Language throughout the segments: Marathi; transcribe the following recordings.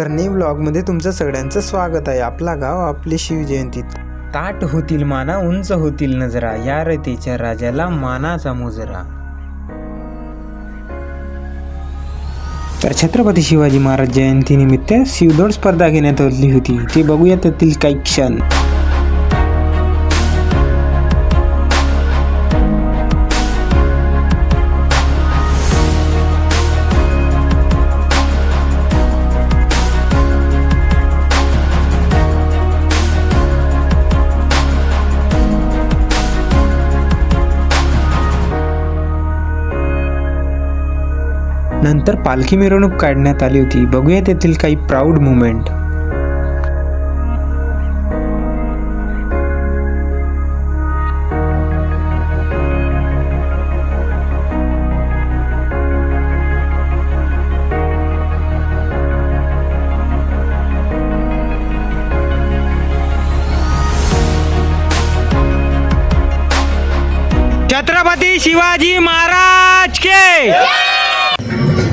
तर नी ब्लॉगमध्ये तुमचं सगळ्यांचं स्वागत आहे. आपला गाव आपली शिवजयंती. ताट होतील माना उंच होतील नजरा. या रतीच्या राजाला मानाचा मुजरा. तर छत्रपती शिवाजी महाराज जयंतीनिमित्त शिवदोड स्पर्धा घेण्यात आली होती. ते बघूया त्यातील काही क्षण. नंतर पालखी मिरवणूक काढण्यात आली होती. बघूया तेथील काही प्राऊड मुमेंट छत्रपती शिवाजी महाराज के!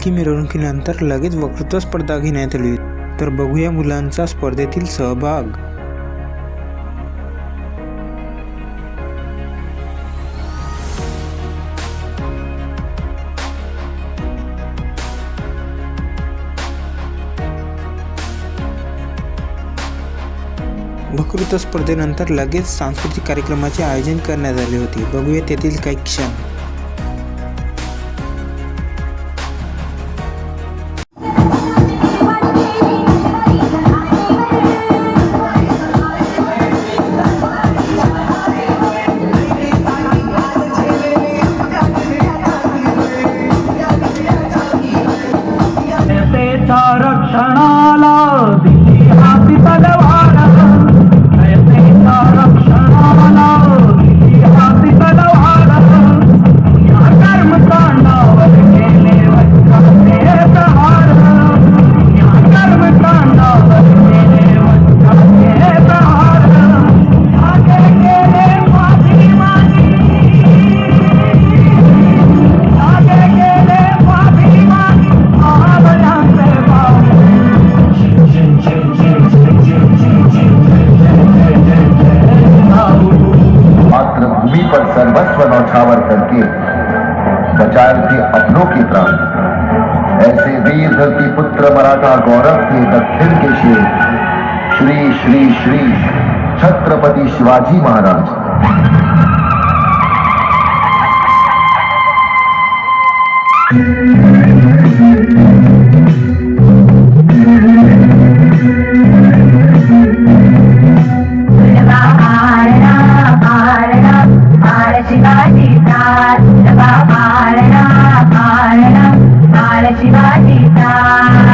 पालखी मिरवणुकीनंतर लगेच वक्तृत्व स्पर्धा घेण्यात आली. तर बघूया मुलांचा स्पर्धेतील सहभाग. वक्तृत्व स्पर्धेनंतर लगेच सांस्कृतिक कार्यक्रमाचे आयोजन करण्यात आले होते. बघूया तेथील काही क्षण. रक्षणाला ऐसे धरती पुत्र मराठा गौरव के दक्षिण के शेर श्री श्री श्री छत्रपति शिवाजी महाराज. しました。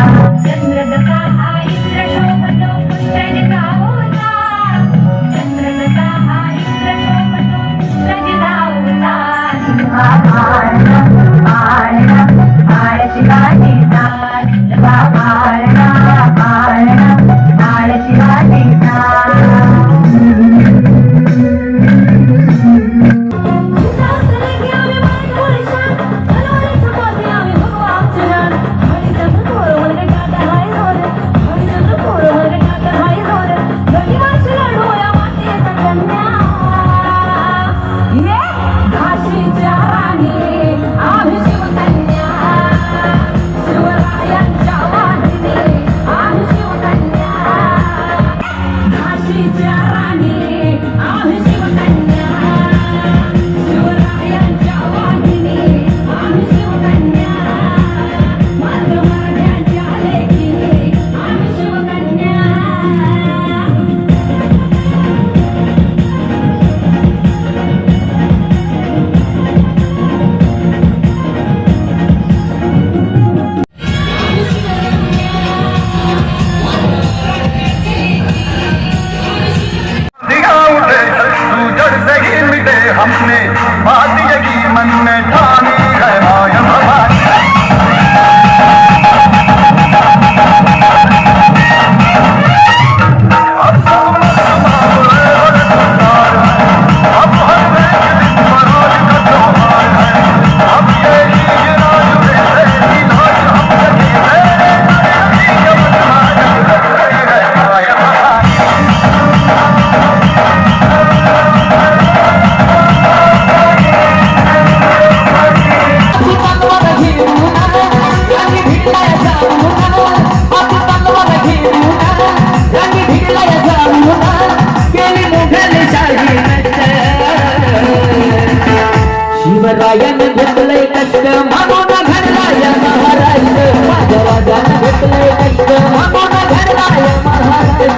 शिवरायन घेतलंय कष्ट म्हणून घडलाय महाराष्ट्र. माझ्या राजानं घेतलंय कष्ट म्हणून घडलाय महाराष्ट्र.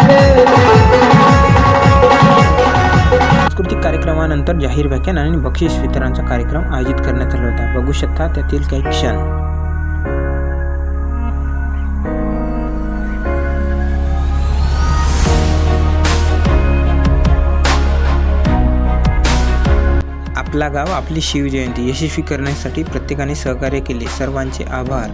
सांस्कृतिक कार्यक्रमानंतर जाहीर व्याख्यान आणि बक्षीस वितरणाचा कार्यक्रम आयोजित करण्यात आला होता. बघू शकता त्यातील काही क्षण. आपला गाव आपली शिवजयंती यशस्वी करण्यासाठी प्रत्येकाने सहकार्य केले. सर्वांचे आभार.